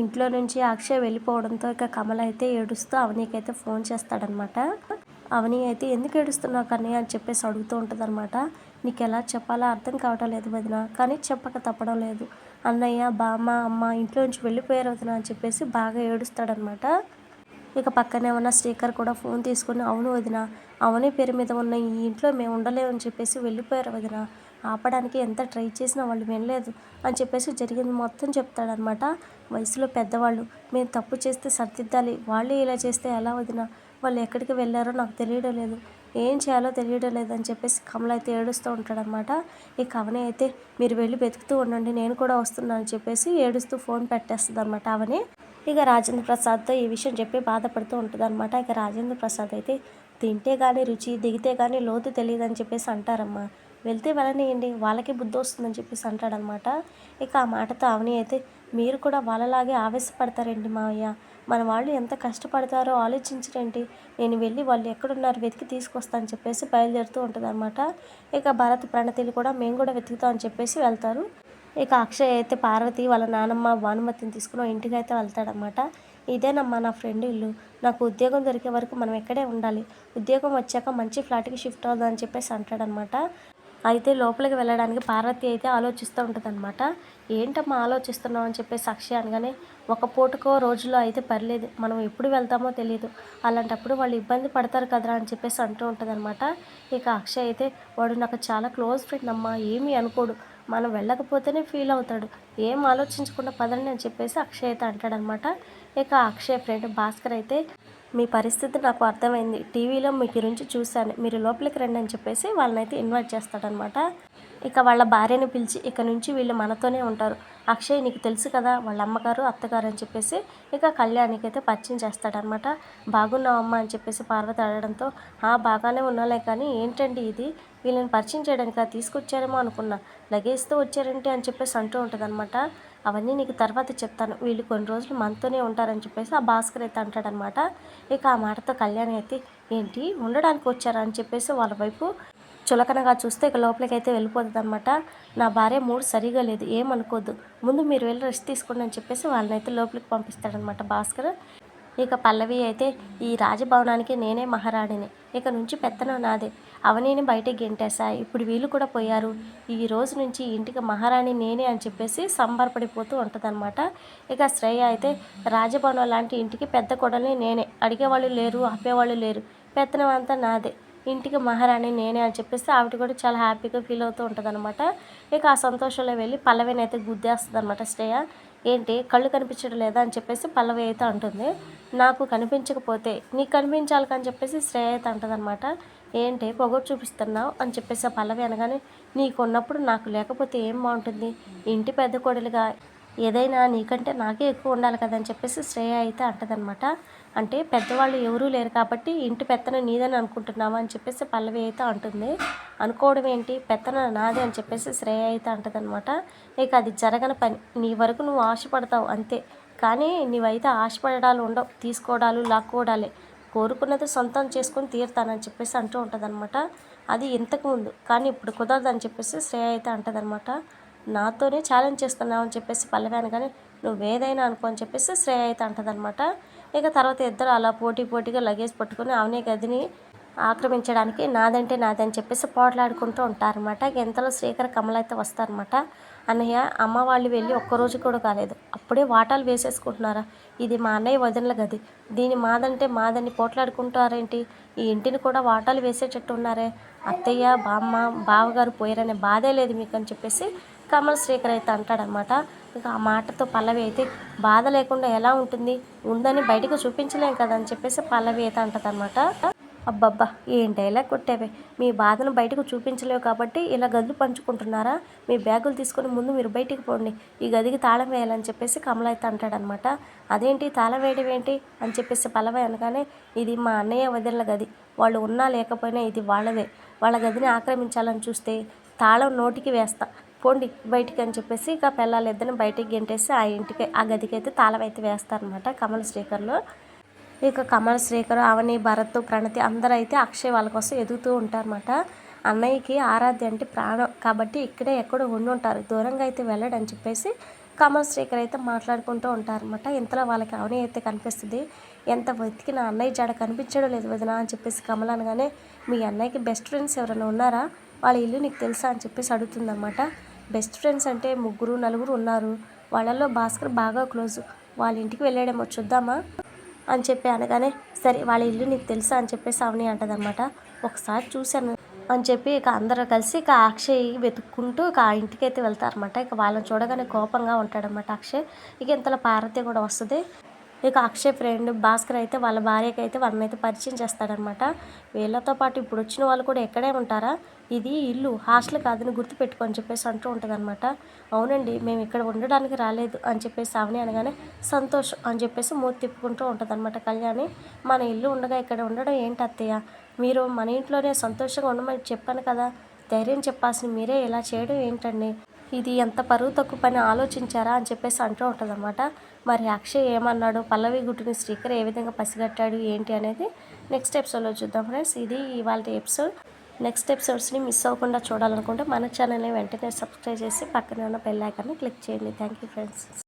ఇంట్లో నుంచి అక్షయ్ వెళ్ళిపోవడంతో ఇక కమల్ అయితే ఏడుస్తూ అవనీకి అయితే ఫోన్ చేస్తాడనమాట. అవని అయితే ఎందుకు ఏడుస్తున్నావు కన్నయ్య అని చెప్పేసి అడుగుతూ ఉంటుందన్నమాట నీకు ఎలా చెప్పాలో అర్థం కావటం లేదు వదిన కానీ చెప్పక తప్పడం లేదు. అన్నయ్య బామ్మ అమ్మ ఇంట్లో నుంచి వెళ్ళిపోయారు వదిన అని చెప్పేసి బాగా ఏడుస్తాడనమాట. ఇక పక్కనే ఉన్న స్పీకర్ కూడా ఫోన్ తీసుకుని అవును వదిన అవని పేరు మీద ఉన్న ఈ ఇంట్లో మేము ఉండలేమని చెప్పేసి వెళ్ళిపోయారు వదిన. ఆపడానికి ఎంత ట్రై చేసినా వాళ్ళు వినలేదు అని చెప్పేసి జరిగింది మొత్తం చెప్తాడనమాట వయసులో పెద్దవాళ్ళు. మేము తప్పు చేస్తే సర్దిద్దాలి వాళ్ళు ఇలా చేస్తే ఎలా వదిన? వాళ్ళు ఎక్కడికి వెళ్ళారో నాకు తెలియడం లేదు. ఏం చేయాలో తెలియడం లేదు అని చెప్పేసి కమల అయితే ఏడుస్తూ ఉంటాడనమాట ఈ కవని అయితే మీరు వెళ్ళి వెతుకుతూ ఉండండి నేను కూడా వస్తున్నాను అని చెప్పేసి ఏడుస్తూ ఫోన్ పెట్టేస్తుంది అనమాట అవని. ఇక రాజేంద్ర ప్రసాద్తో ఈ విషయం చెప్పి బాధపడుతూ ఉంటుంది అనమాట ఇక రాజేంద్ర ప్రసాద్ అయితే తింటే కానీ రుచి దిగితే కానీ లోతు తెలియదు అని చెప్పేసి అంటారమ్మా. వెళ్తే వెళ్ళనియండి వాళ్ళకి బుద్ధి వస్తుందని చెప్పేసి అంటాడనమాట ఇక ఆ మాటతో అవని అయితే మీరు కూడా వాళ్ళలాగే ఆవేశపడతారండి మావయ్య? మన వాళ్ళు ఎంత కష్టపడతారో ఆలోచించరండి నేను వెళ్ళి వాళ్ళు ఎక్కడున్నారు వెతికి తీసుకొస్తాను చెప్పేసి బయలుదేరుతూ ఉంటుంది అనమాట ఇక భరత్ ప్రణతిలు కూడా మేము కూడా వెతుకుతామని చెప్పేసి వెళ్తారు. ఇక అక్షయ్ అయితే పార్వతి వాళ్ళ నానమ్మ భానుమతిని తీసుకుని ఇంటికి అయితే వెళ్తాడనమాట ఇదేనమ్మా నా ఫ్రెండ్ ఇల్లు. నాకు ఉద్యోగం దొరికే వరకు మనం ఎక్కడే ఉండాలి. ఉద్యోగం వచ్చాక మంచి ఫ్లాట్కి షిఫ్ట్ అవుదాం అని చెప్పేసి అంటాడనమాట అయితే లోపలికి వెళ్ళడానికి పార్వతి అయితే ఆలోచిస్తూ ఉంటుందన్నమాట. ఏంటమ్మా ఆలోచిస్తున్నావు అని చెప్పేసి అక్షయ్ అనగానే ఒక పూటకో రోజులో అయితే పర్లేదు. మనం ఎప్పుడు వెళ్తామో తెలియదు. అలాంటప్పుడు వాళ్ళు ఇబ్బంది పడతారు కదరా అని చెప్పేసి అంటూ ఉంటుందన్నమాట. ఇక అక్షయ్ అయితే వాడు నాకు చాలా క్లోజ్ ఫ్రెండ్ అమ్మా. ఏమీ అనుకోడు. మనం వెళ్ళకపోతేనే ఫీల్ అవుతాడు. ఏం ఆలోచించకుండా పదండి అని చెప్పేసి అక్షయ్ అయితే అంటాడనమాట. ఇక అక్షయ్ ఫ్రెండ్ భాస్కర్ అయితే మీ పరిస్థితి నాకు అర్థమైంది. టీవీలో మీ గురించి చూశాను. మీరు లోపలికి రండి అని చెప్పేసి వాళ్ళనైతే ఇన్వైట్ చేస్తాడనమాట. ఇక వాళ్ళ భార్యని పిలిచి ఇక నుంచి వీళ్ళు మనతోనే ఉంటారు. అక్షయ్ నీకు తెలుసు కదా వాళ్ళ అమ్మగారు అత్తగారు అని చెప్పేసి ఇక కళ్యాణికి అయితే పరిచయం చేస్తాడనమాట బాగున్నావమ్మా అని చెప్పేసి పార్వతి అడగడంతో ఆ బాగానే ఉన్నాలే కానీ ఏంటండి ఇది? వీళ్ళని పరిచయం చేయడానికి తీసుకొచ్చారేమో అనుకున్నా. లగేజ్తో వచ్చారంటే? అని చెప్పేసి అంటూ ఉంటుంది అవన్నీ నీకు తర్వాత చెప్తాను. వీళ్ళు కొన్ని రోజులు మనతోనే ఉంటారని చెప్పేసి ఆ భాస్కర్ అయితే అంటాడనమాట ఇక ఆ మాటతో కళ్యాణి అయితే ఏంటి? ఉండడానికి వచ్చారా? అని చెప్పేసి వాళ్ళ వైపు చులకనగా చూస్తే ఇక లోపలికి అయితే వెళ్ళిపోతుంది అనమాట నా భార్య మూడు సరిగా లేదు ఏమనుకోద్దు. ముందు మీరు వెళ్ళి రెస్ట్ తీసుకోండి అని చెప్పేసి వాళ్ళని అయితే లోపలికి పంపిస్తాడనమాట భాస్కర్. ఇక పల్లవి అయితే ఈ రాజభవనానికి నేనే మహారాణిని. ఇక నుంచి పెత్తనం నాదే. అవనీని బయటికి గెంటేశా. ఇప్పుడు వీళ్ళు కూడా పోయారు. ఈ రోజు నుంచి ఇంటికి మహారాణి నేనే అని చెప్పేసి సంబరపడిపోతూ ఉంటుందన్నమాట. ఇక శ్రేయ అయితే రాజభవనం లాంటి ఇంటికి పెద్ద కొడల్ని నేనే. అడిగేవాళ్ళు లేరు ఆపేవాళ్ళు లేరు. పెత్తనం అంతా నాదే. ఇంటికి మహారాణి నేనే అని చెప్పేసి ఆవిడ కూడా చాలా హ్యాపీగా ఫీల్ అవుతూ ఉంటుంది అనమాట ఇక ఆ సంతోషంలో వెళ్ళి పల్లవిని అయితే గుద్దేస్తుంది అనమాట శ్రేయ. ఏంటి కళ్ళు కనిపించడం లేదా అని చెప్పేసి పల్లవి అయితే అంటుంది. నాకు కనిపించకపోతే నీకు కనిపించాలి అని చెప్పేసి శ్రేయ అయితే అంటదనమాట ఏంటి పొగరు చూపిస్తున్నావు అని చెప్పేసి పల్లవి అనగానే నీకు ఉన్నప్పుడు నాకు లేకపోతే ఏం బాగుంటుంది? ఇంటి పెద్ద కొడలుగా ఏదైనా నీకంటే నాకే ఎక్కువ ఉండాలి కదా అని చెప్పేసి శ్రేయ అయితే అంటదనమాట అంటే పెద్దవాళ్ళు ఎవరూ లేరు కాబట్టి ఇంటి పెత్తన నీదని అనుకుంటున్నావా అని చెప్పేసి పల్లవి అయితే అంటుంది. అనుకోవడం ఏంటి? పెత్తన నాది అని చెప్పేసి శ్రేయ అయితే అంటదనమాట ఇక అది జరగని పని. నీ వరకు నువ్వు ఆశపడతావు అంతే. కానీ నీవైతే ఆశపడాలు ఉండవు. తీసుకోవడాలు లాక్కోవడాలే. కోరుకున్నది సొంతం చేసుకొని తీరుతానని చెప్పేసి అంటూ ఉంటుందన్నమాట. అది ఇంతకుముందు కానీ ఇప్పుడు కుదరదని చెప్పేసి శ్రేయ అయితే అంటదనమాట నాతోనే ఛాలెంజ్ చేస్తున్నావు అని చెప్పేసి పల్లవి కానీ నువ్వేదైనా అనుకో అని చెప్పేసి శ్రేయ అయితే అంటదనమాట ఇక తర్వాత ఇద్దరు అలా పోటీ పోటీగా లగేజ్ పట్టుకొని అవనే గదిని ఆక్రమించడానికి నాదంటే నాదని చెప్పేసి పోట్లాడుకుంటూ ఉంటారనమాట ఎంతలో శ్రీకర్ కమల అయితే వస్తారనమాట అన్నయ్య అమ్మ వాళ్ళు వెళ్ళి ఒక్కరోజు కూడా కాలేదు. అప్పుడే వాటాలు వేసేసుకుంటున్నారా? ఇది మా అన్నయ్య వదినల గది. దీని మాదంటే మాదని పోట్లాడుకుంటారేంటి? ఈ ఇంటిని కూడా వాటాలు వేసేటట్టు ఉన్నారే. అత్తయ్య బామ్మ బావగారు పోయారనే బాధే లేదు మీకు అని చెప్పేసి కమల్ శ్రీకర్ అయితే అంటాడనమాట. ఇక ఆ మాటతో పల్లవి అయితే బాధ లేకుండా ఎలా ఉంటుంది? ఉందని బయటకు చూపించలేం కదా అని చెప్పేసి పల్లవి అయితే అంటదనమాట. అబ్బబ్బా ఏం డైలాగ్ కొట్టేవే? మీ బాధను బయటకు చూపించలేవు కాబట్టి ఇలా గదులు పంచుకుంటున్నారా? మీ బ్యాగులు తీసుకొని ముందు మీరు బయటికి పోండి. ఈ గదికి తాళం వేయాలని చెప్పేసి కమల అయితే అంటాడనమాట. అదేంటి? తాళం వేయడం ఏంటి? అని చెప్పేసి పల్లవి అనగానే ఇది మా అన్నయ్య వదిలిన గది. వాళ్ళు ఉన్నా లేకపోయినా ఇది వాళ్ళదే. వాళ్ళ గదిని ఆక్రమించాలని చూస్తే తాళం నోటికి వేస్తా. పోండి బయటికి అని చెప్పేసి ఇక పిల్లలు ఇద్దరిని బయటికి గెంటేసి ఆ ఇంటికి ఆ గదికి అయితే తాళం అయితే వేస్తారనమాట కమల్ శ్రీకర్లో. ఇక కమల్ శ్రీకర్ అవని భరత్ ప్రణతి అందరూ అయితే అక్షయ్ వాళ్ళ కోసం ఎదుగుతూ ఉంటారన్నమాట. అన్నయ్యకి ఆరాధ్య అంటే ప్రాణం. కాబట్టి ఇక్కడే ఎక్కడో ఉండి ఉంటారు. దూరంగా అయితే వెళ్ళడని చెప్పేసి కమల్ శ్రీకర్ అయితే మాట్లాడుకుంటూ ఉంటారనమాట ఇంతలో వాళ్ళకి అవని అయితే కనిపిస్తుంది. ఎంత వెతికిన అన్నయ్య జాడ కనిపించడం లేదు వదిన అని చెప్పేసి కమల్ అనగానే మీ అన్నయ్యకి బెస్ట్ ఫ్రెండ్స్ ఎవరైనా ఉన్నారా? వాళ్ళ ఇల్లు నీకు తెలుసా? అని చెప్పేసి అడుగుతుందన్నమాట. బెస్ట్ ఫ్రెండ్స్ అంటే ముగ్గురు నలుగురు ఉన్నారు. వాళ్ళల్లో భాస్కర్ బాగా క్లోజ్. వాళ్ళ ఇంటికి వెళ్ళాడేమో చూద్దామా? అని చెప్పి అనగానే సరే వాళ్ళ ఇల్లు నీకు తెలుసా? అని చెప్పేసి అవని అంటదనమాట ఒకసారి చూశాను అని చెప్పి ఇక అందరూ కలిసి ఇక అక్షయ్ వెతుక్కుంటూ ఇక ఆ ఇంటికి అయితే వెళ్తారనమాట ఇక వాళ్ళని చూడగానే కోపంగా ఉంటాడనమాట అక్షయ్. ఇక ఇంతలో పార్వతి కూడా వస్తుంది. ఇక అక్షయ్ ఫ్రెండ్ భాస్కర్ అయితే వాళ్ళ భార్యకి అయితే వాళ్ళని అయితే పరిచయం చేస్తాడనమాట. వీళ్ళతో పాటు ఇప్పుడు వచ్చిన వాళ్ళు కూడా ఎక్కడే ఉంటారా? ఇది ఇల్లు హాస్టల్ కాదని గుర్తుపెట్టుకోని చెప్పేసి అంటూ ఉంటుందన్నమాట అవునండి మేము ఇక్కడ ఉండడానికి రాలేదు అని చెప్పేసి అవని అనగానే సంతోషం అని చెప్పేసి మూతి తిప్పుకుంటూ ఉంటుందన్నమాట కళ్యాణి. మన ఇల్లు ఉండగా ఇక్కడ ఉండడం ఏంటి అత్తయ్య? మీరు మన ఇంట్లోనే సంతోషంగా ఉండమని చెప్పాను కదా. ధైర్యం చెప్పాల్సిన మీరే ఇలా చేయడం ఏంటండి? ఇది ఎంత పరువు తక్కువ పని ఆలోచించారా అని చెప్పేసి అంటూ ఉంటుందన్నమాట. మరి అక్షయ్ ఏమన్నాడు? పల్లవి గుట్టుని స్టిక్కర్ ఏ విధంగా పసిగట్టాడు? ఏంటి అనేది నెక్స్ట్ ఎపిసోడ్లో చూద్దాం ఫ్రెండ్స్. ఇది ఇవాళ ఎపిసోడ్. నెక్స్ట్ ఎపిసోడ్స్ని మిస్ అవ్వకుండా చూడాలనుకుంటే మన ఛానల్ని వెంటనే సబ్స్క్రైబ్ చేసి పక్కనే ఉన్న బెల్ ఐకాన్ని క్లిక్ చేయండి. Thank you friends.